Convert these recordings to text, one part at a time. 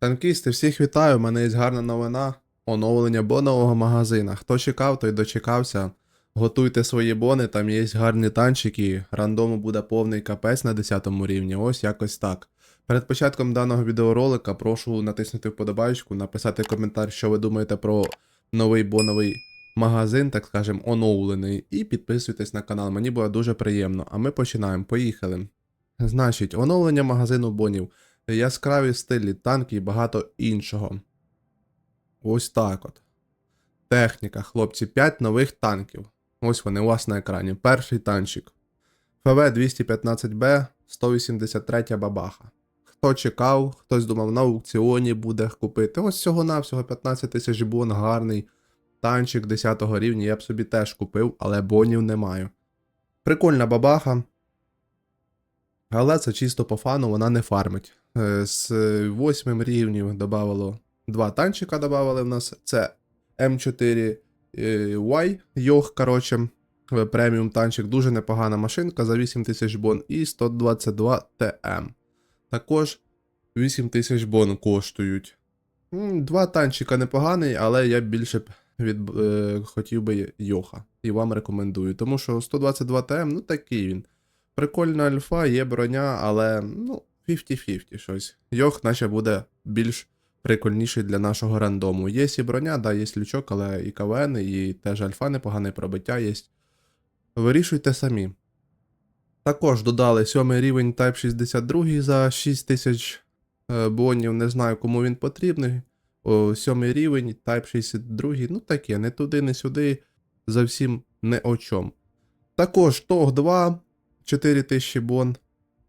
Танкісти, всіх вітаю, у мене є гарна новина. Оновлення бонового магазина. Хто чекав, той дочекався. Готуйте свої бони, там є гарні танчики. Рандому буде повний капець на 10 рівні. Ось якось так. Перед початком даного відеоролика прошу натиснути вподобайку, написати коментар, що ви думаєте про новий боновий магазин, так скажем, оновлений. І підписуйтесь на канал, мені буде дуже приємно. А ми починаємо. Поїхали. Значить, оновлення магазину бонів яскраві стилі, танки і багато іншого. Ось так от. Техніка, хлопці, 5 нових танків. Ось вони у вас на екрані. Перший танчик. ФВ 215Б 183 бабаха. Хто чекав, хтось думав на аукціоні буде купити. Ось всього-навсього 15 тисяч бон, гарний танчик 10 рівня. Я б собі теж купив, але бонів не маю. Прикольна бабаха. Але це чисто по фану, вона не фармить. Е, З восьмим рівнів додавало два танчика додавали в нас. Це М4Y Йох, коротше, е, преміум танчик, дуже непогана машинка за 8000 бон і 122 ТМ. Також 8000 бон коштують. Два танчика непоганий, але я більше від, е, хотів би Йоха. І вам рекомендую. Тому що 122 ТМ, ну такий він. Прикольна альфа, є броня, але ну, 50-50 щось. Йох, наче буде більш прикольніший для нашого рандому. Є і броня, да, є лючок, але і КВН, і теж альфа непогане пробиття є. Вирішуйте самі. Також додали 7 рівень Type 62 за 6000 е, бонів. Не знаю, кому він потрібний. 7 рівень, Type 62, ну таке, не туди, не сюди. Зовсім не о чому. Також TOG 2 4000 бон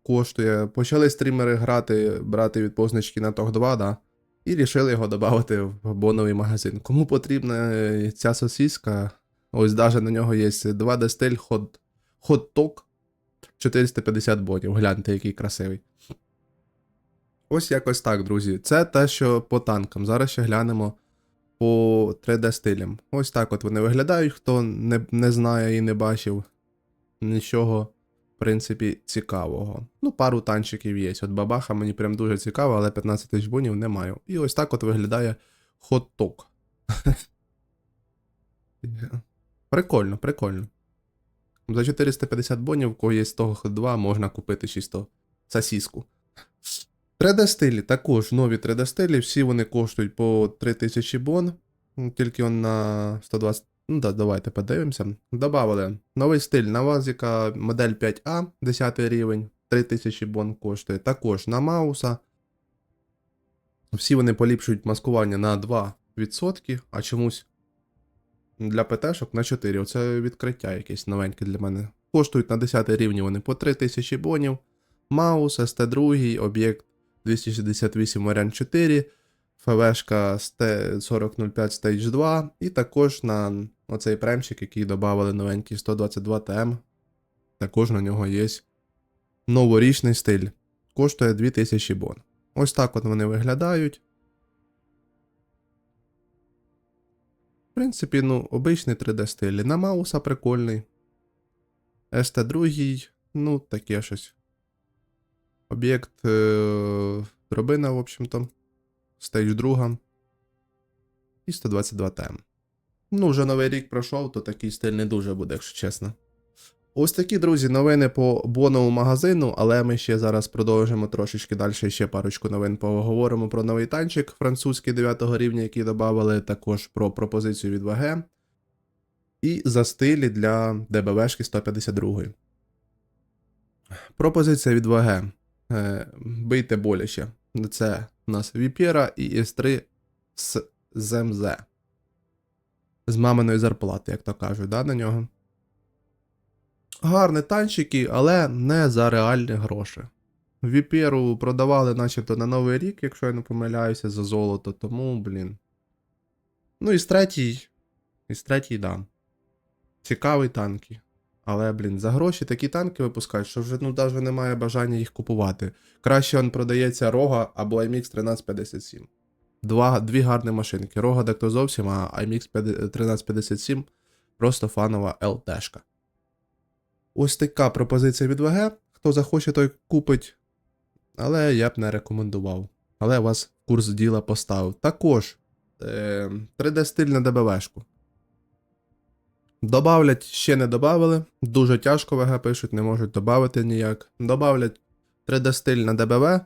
коштує. Почали стрімери грати, брати від позначки на TOG 2, да? І рішили його додати в боновий магазин. Кому потрібна е, ця сосіска, ось навіть на нього є 2D стиль hot, hot Talk 450 бонів. Гляньте, який красивий. Ось якось так, друзі. Це те, що по танкам. Зараз ще глянемо по 3D стилям. Ось так от вони виглядають, хто не, не знає і не бачив нічого, принципі, цікавого. Ну, пару танчиків є. От бабаха мені прям дуже цікаво, але 15 тисяч бонів не маю. І ось так от виглядає хот-ток. Прикольно, прикольно. За 450 бонів, кого є 102, можна купити чисто сосіску. 3D стилі також нові 3D стилі, всі вони коштують по 3000 бон. Тільки на 120. Ну да, давайте подивимося. Добавили новий стиль на Вазіка модель 5А, 10 рівень, 3000 бон коштує. Також на Мауса. Всі вони поліпшують маскування на 2%, а чомусь для ПТшок на 4. Оце відкриття якесь новеньке для мене. Коштують на 10 рівні вони по 3000 бонів. Маус, СТ2, об'єкт 268 варіант 4, ФВшка ST 4005 Stage 2, і також на оцей премчик, який додали новенький 122 ТМ. Також на нього є новорічний стиль. Коштує 2000 бон. Ось так от вони виглядають. В принципі, ну, обичний 3D стиль. На Мауса прикольний. ST2, ну, таке щось. Об'єкт е, дробина, в общем-то. Стейдж 2. І 122 ТМ. Ну, вже новий рік пройшов, то такий стиль не дуже буде, якщо чесно. Ось такі, друзі, новини по боновому магазину, але ми ще зараз продовжимо трошечки далі ще парочку новин поговоримо про новий танчик французький 9 рівня, який додали, також про пропозицію від ВГ. І за стилі для ДБВшки 152. Пропозиція від ВГ. Е, бийте боляче. Це у нас Віпєра і С3 з ЗМЗ. З маминої зарплати, як то кажуть, да, на нього. Гарні танчики, але не за реальні гроші. Віпєру продавали начебто на Новий рік, якщо я не помиляюся, за золото, тому, блін. Ну, і з третій. І з третій, да. Цікаві танки. Але, блін, за гроші такі танки випускають, що вже ну навіть немає бажання їх купувати. Краще он продається Рога або IMX 1357. Два, дві гарні машинки. Рога так зовсім, а IMX 1357 просто фанова ЛТшка. Ось така пропозиція від ВГ. Хто захоче, той купить. Але я б не рекомендував. але вас курс діла поставив. Також е, 3D стиль на ДБВшку. Добавлять, ще не добавили. Дуже тяжко ВГ пишуть, не можуть додати ніяк. Добавлять 3D стиль на ДБВ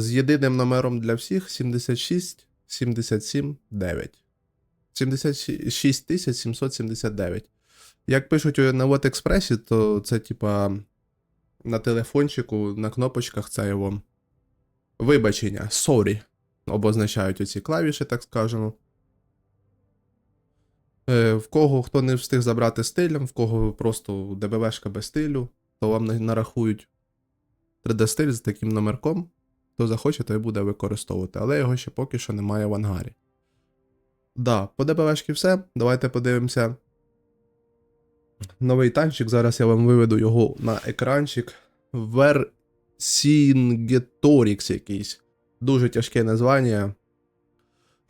з єдиним номером для всіх 76 77 9. 76 779. Як пишуть на WordExpress, то це типа на телефончику, на кнопочках це його вибачення, sorry, обозначають оці клавіші, так скажемо. Е, в кого хто не встиг забрати стилем, в кого просто ДБВшка без стилю, то вам нарахують 3D-стиль з таким номерком. Хто захоче, той буде використовувати, але його ще поки що немає в ангарі. Да, по ДБВшки все. Давайте подивимося. Новий танчик. Зараз я вам виведу його на екранчик. Vercingetorix якийсь. Дуже тяжке названня.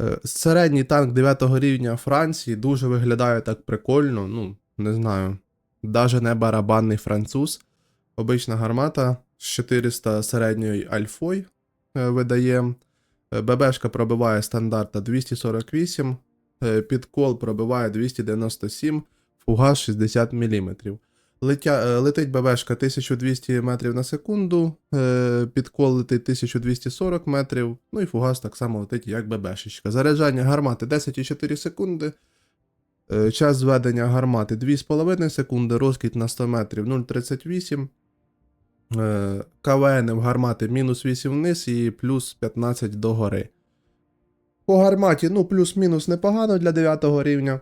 Е, Середній танк 9 рівня Франції дуже виглядає так прикольно. Ну, не знаю. Даже не барабанний француз. Обична гармата з 400 середньої альфой видає. Е, ББшка пробиває стандарта 248, е, підкол пробиває 297, фугас 60 мм. Летя, е, летить ББшка 1200 метрів на секунду, е, підкол летить 1240 метрів, ну і фугас так само летить, як ББшечка. Заряджання гармати 10,4 секунди. Е, Час зведення гармати 2,5 секунди, розкид на 100 метрів 0,38. Е, КВН в гармати мінус 8 вниз і плюс 15 догори. По гарматі, ну, плюс-мінус непогано для 9 рівня.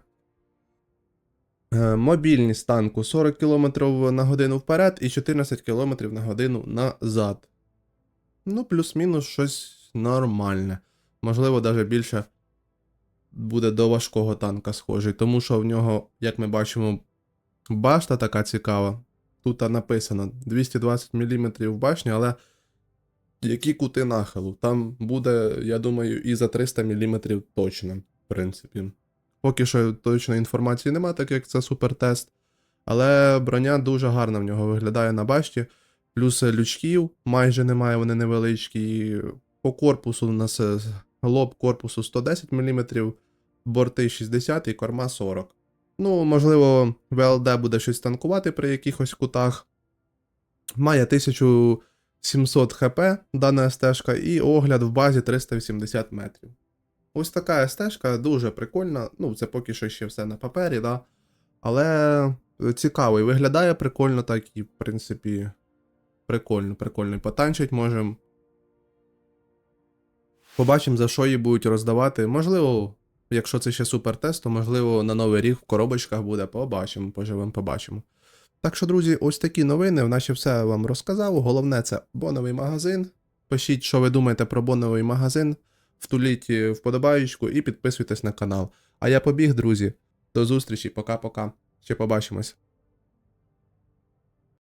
Е, Мобільність танку 40 км на годину вперед і 14 км на годину назад. Ну, плюс-мінус щось нормальне. Можливо, навіть більше буде до важкого танка схожий, тому що в нього, як ми бачимо, башта така цікава. Тут написано 220 мм в башні, але які кути нахилу? Там буде, я думаю, і за 300 мм точно, в принципі. Поки що точної інформації немає, так як це супертест. Але броня дуже гарна в нього виглядає на башті. Плюс лючків майже немає, вони невеличкі. По корпусу у нас лоб корпусу 110 мм, борти 60 і корма 40. Ну, можливо, ВЛД буде щось танкувати при якихось кутах. Має 1700 хп дана стежка і огляд в базі 380 метрів. Ось така стежка дуже прикольна. Ну, це поки що ще все на папері, да. Але цікаво, і виглядає прикольно, так і, в принципі, прикольно, прикольно. Потанчить можемо. Побачимо, за що її будуть роздавати. Можливо, якщо це ще супертест, то можливо на новий рік в коробочках буде. Побачимо, поживемо, побачимо. Так що, друзі, ось такі новини. Наче все вам розказав. Головне це боновий магазин. Пишіть, що ви думаєте про боновий магазин. Втуліть вподобаючку і підписуйтесь на канал. А я побіг, друзі. До зустрічі, пока-пока. Ще побачимось.